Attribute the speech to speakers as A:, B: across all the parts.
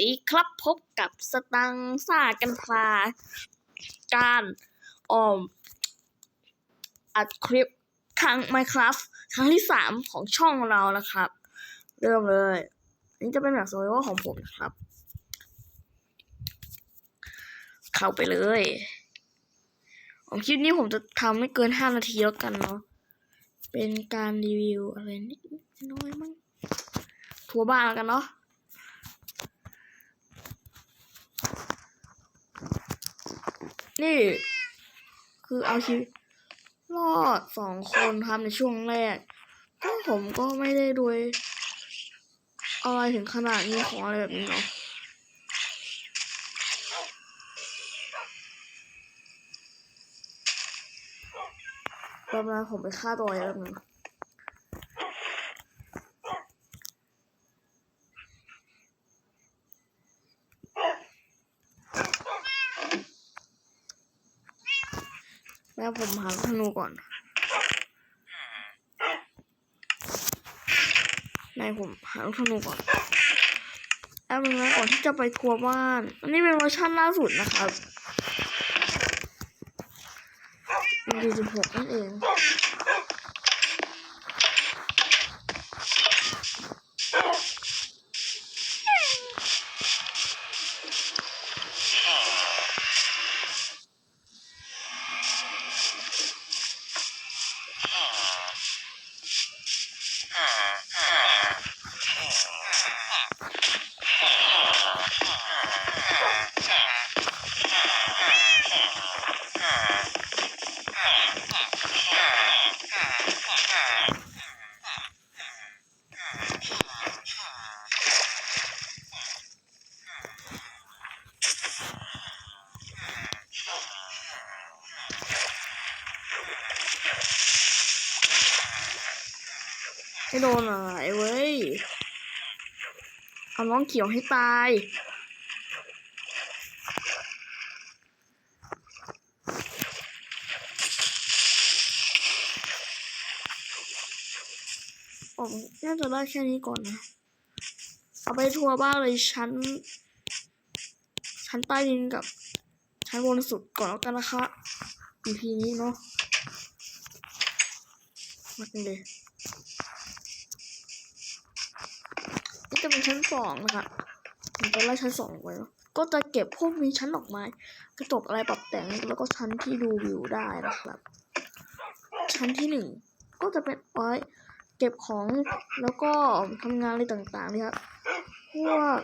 A: ดีครับพบกับสตังซ่ากันพลาการออมอัดคลิปครั้ง Minecraft ครั้งที่สามของช่องเรานะครับ เริ่มเลยนนี้จะเป็นแบบโซโล่ของผมนะครับ เข้าไปเลยของคลิปนี้ผมจะทำไม่เกินห้านาทีแล้วกันเนาะเป็นการรีวิวอะไรนิดน้อยมั้งทัวบ้านแล้วกันเนาะ นี่ คือเอาชีวิตรอดสองคนครับในช่วงแรกก็ผมก็ไม่ได้รวยอะไรถึงขนาดนี้ของอะไรแบบนี้เนาะประมาณผมไปฆ่าตัวอะไรแล้วนึง แล้วผมหาลูกธนูก่อนนายผมหาธนูก่อนแล้วนึงนะก่อนที่จะไปทัวร์บ้าน อันนี้เป็นเวอร์ชันล่าสุดนะครับเป็น46นั่นเอง ไม่โดนอะไรเว้ย เอาน้องเขียวให้ตาย ผมน่าจะได้แค่นี้ก่อนนะ เอาไปทัวร์บ้านเลยชั้น ชั้นใต้ดินกับชั้นบนสุดก่อนแล้วกันนะคะ EP นี้เนาะมาเลย จะเป็นชั้นสองนะคะผมจะไล่ชั้นสองไว้ก็จะเก็บพวกมีชั้นดอกไม้กระจกอะไรปรับแต่งแล้วก็ชั้นที่ดูวิวได้นะครับ ชั้นที่หนึ่งก็จะเป็นไว้เก็บของแล้วก็ทำงานอะไรต่างๆนี่ครับพวก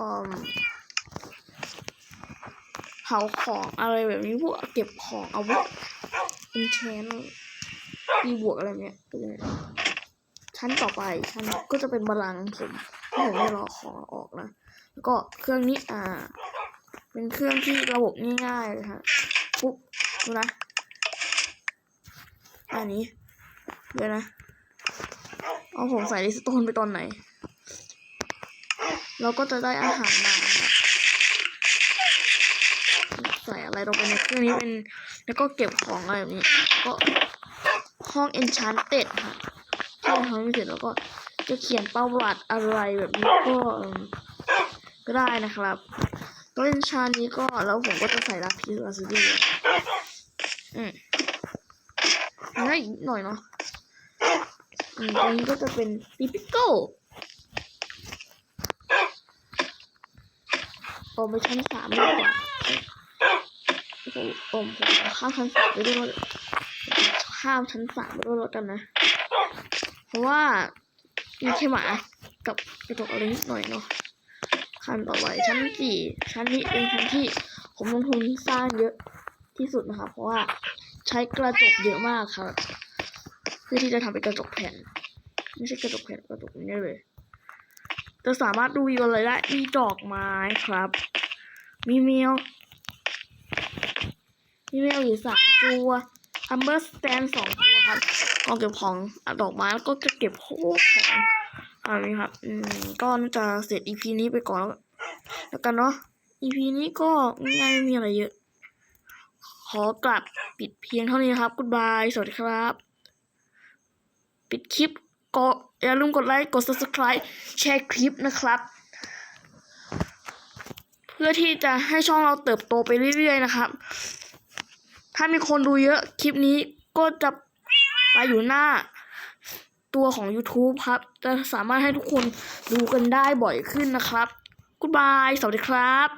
A: อืมเผาของอะไรแบบนี้พวกเก็บของอาวุธอินเชนมีบวกอะไรเนี้ยก็จะ ชั้นต่อไปชั้นก็จะเป็นบัลลังผมที่ผมไม่รอของออกนะแล้วก็เครื่องนี้อ่า เป็นเครื่องที่ระบบง่ายๆเลยฮะปุ๊บดูนะอันนี้เดี๋ยวนะเอาผมใส่ลิสโตนไปตอนไหน เราก็จะได้อาหารมานะใส่อะไรลงไปในเครื่องนี้เป็น แล้วก็เก็บของอะไรแบบนี้ ก็ห้อง enchanted ค่ะ เราทำเสร็จแล้วก็จะเขียนประวัติอะไรแบบนี้ก็ก็ได้นะครับตัวเอนชานนี้ก็แล้วผมก็จะใส่ลาพิสลาซิดี้อืมแล้วอีกหน่อยเนาะอืมตรงนี้ก็จะเป็นปิปิโก้โอไปชั้นสามดีกว่าผมผมผมข้ามชั้นสามไปด้วยข้ามชั้นสามไปด้วยแล้วกันนะ เพราะว่ามีแค่หมากับกระจกอะไรนิดหน่อยเนาะขั้นต่อไปชั้นสี่ชั้นนี้เป็นชั้นที่ผมลงทุนสร้างเยอะที่สุดนะคะเพราะว่าใช้กระจกเยอะมากครับเพื่อที่จะทำเป็นกระจกแผ่นไม่ใช่กระจกแผ่นกระจกนี้เลยจะสามารถดูวิวอะไรได้มีดอกไม้ครับ มีแมวมีแมวอยู่สามตัว อัมเบอร์สแตนสองตัวครับกองเก็บของอดอกไม้แล้วก็จะเก็บพวกของอะไรครับ อืมก็น่าจะเสร็จ EP นี้ไปก่อนแล้วแล้วกันเนาะ EP นี้ก็ง่ายไม่มีอะไรเยอะ ขอกลับปิดเพียงเท่านี้นะครับกุดบายสวัสดีครับ ปิดคลิปก็อย่าลืมกดไลค์กด subscribe แชร์คลิปนะครับ เพื่อที่จะให้ช่องเราเติบโตไปเรื่อยๆนะครับ ถ้ามีคนดูเยอะคลิปนี้ก็จะไปอยู่หน้าตัวของ YouTube ครับ จะสามารถให้ทุกคนดูกันได้บ่อยขึ้นนะครับกุ o บายสวัสดีครับ